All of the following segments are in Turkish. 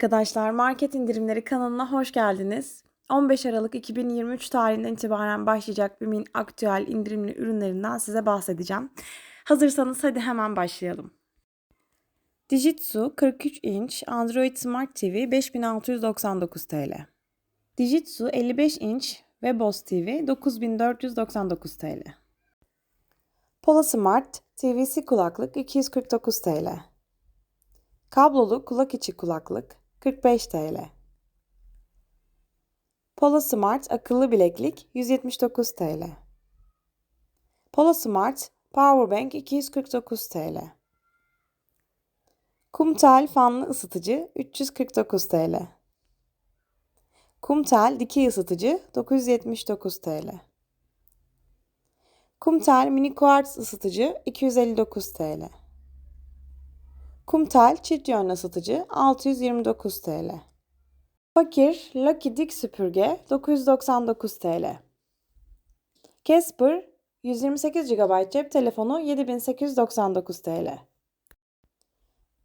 Arkadaşlar Market İndirimleri kanalına hoş geldiniz. 15 Aralık 2023 tarihinden itibaren başlayacak BİM'in aktüel indirimli ürünlerinden size bahsedeceğim. Hazırsanız hadi hemen başlayalım. Dijitsu 43 inç Android Smart TV 5699 TL. Dijitsu 55 inç ve Boss TV 9499 TL. Pola Smart TVC kulaklık 249 TL. Kablolu kulak içi kulaklık 45 TL. Polo Smart akıllı bileklik 179 TL. Polo Smart Powerbank 249 TL. Kumtel fanlı ısıtıcı 349 TL. Kumtel dikey ısıtıcı 979 TL. Kumtel mini quartz ısıtıcı 259 TL. Kumtel çift yönlü ısıtıcı 629 TL. Fakir Lucky Dik süpürge 999 TL. Casper 128 GB cep telefonu 7899 TL.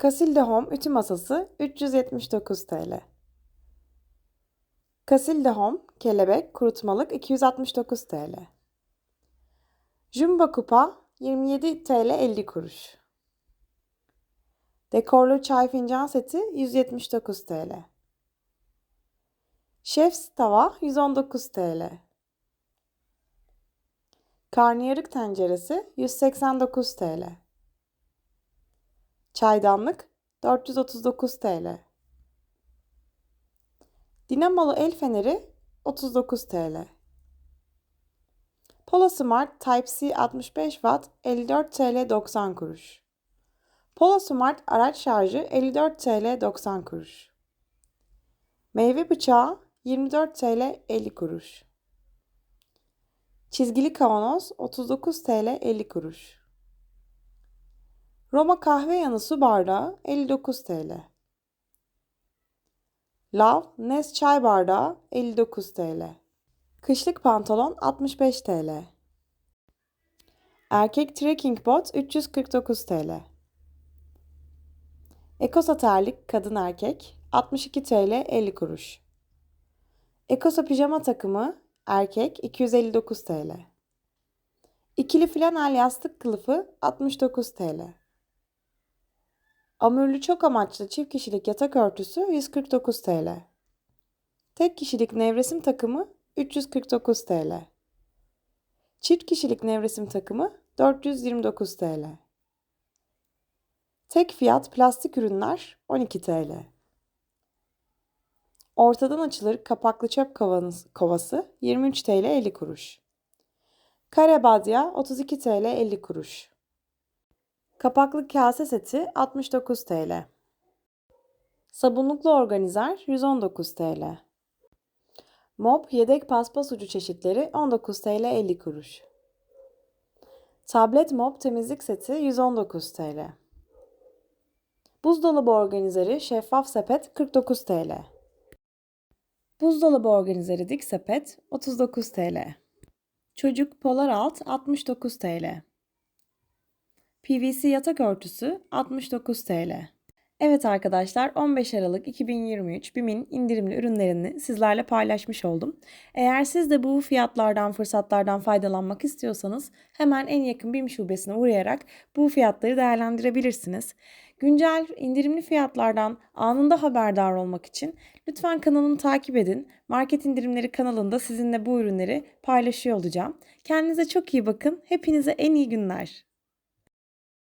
Casilde Home ütü masası 379 TL. Casilde Home kelebek kurutmalık 269 TL. Jumbo Kupa 27 TL 50 kuruş. Dekorlu çay fincan seti 179 TL. Şefs tava 119 TL. Karnıyarık tenceresi 189 TL. Çaydanlık 439 TL. Dinamolu el feneri 39 TL. Polo Smart Type-C 65 Watt 54 TL 90 kuruş. Polo Smart araç şarjı 54 TL 90 kuruş. Meyve bıçağı 24 TL 50 kuruş. Çizgili kavanoz 39 TL 50 kuruş. Roma kahve yanı su bardağı 59 TL. Lav Nes çay bardağı 59 TL. Kışlık pantolon 65 TL. Erkek trekking bot 349 TL. Ekosa terlik kadın erkek 62 TL 50 kuruş. Ekosa pijama takımı erkek 259 TL. İkili flanel yastık kılıfı 69 TL. Amürlü çok amaçlı çift kişilik yatak örtüsü 149 TL. Tek kişilik nevresim takımı 349 TL. Çift kişilik nevresim takımı 429 TL. Tek fiyat plastik ürünler 12 TL. Ortadan açılır kapaklı çöp kovanız- kovası 23 TL 50 kuruş. Kare badya 32 TL 50 kuruş. Kapaklı kase seti 69 TL. Sabunluklu organizer 119 TL. Mop yedek paspas ucu çeşitleri 19 TL 50 kuruş. Tablet mop temizlik seti 119 TL. Buzdolabı organizeri şeffaf sepet 49 TL. Buzdolabı organizeri dik sepet 39 TL. Çocuk polar alt 69 TL. PVC yatak örtüsü 69 TL. Evet arkadaşlar 15 Aralık 2023 BİM'in indirimli ürünlerini sizlerle paylaşmış oldum. Eğer siz de bu fiyatlardan, fırsatlardan faydalanmak istiyorsanız hemen en yakın BİM şubesine uğrayarak bu fiyatları değerlendirebilirsiniz. Güncel indirimli fiyatlardan anında haberdar olmak için lütfen kanalımı takip edin. Market indirimleri kanalında sizinle bu ürünleri paylaşıyor olacağım. Kendinize çok iyi bakın. Hepinize en iyi günler.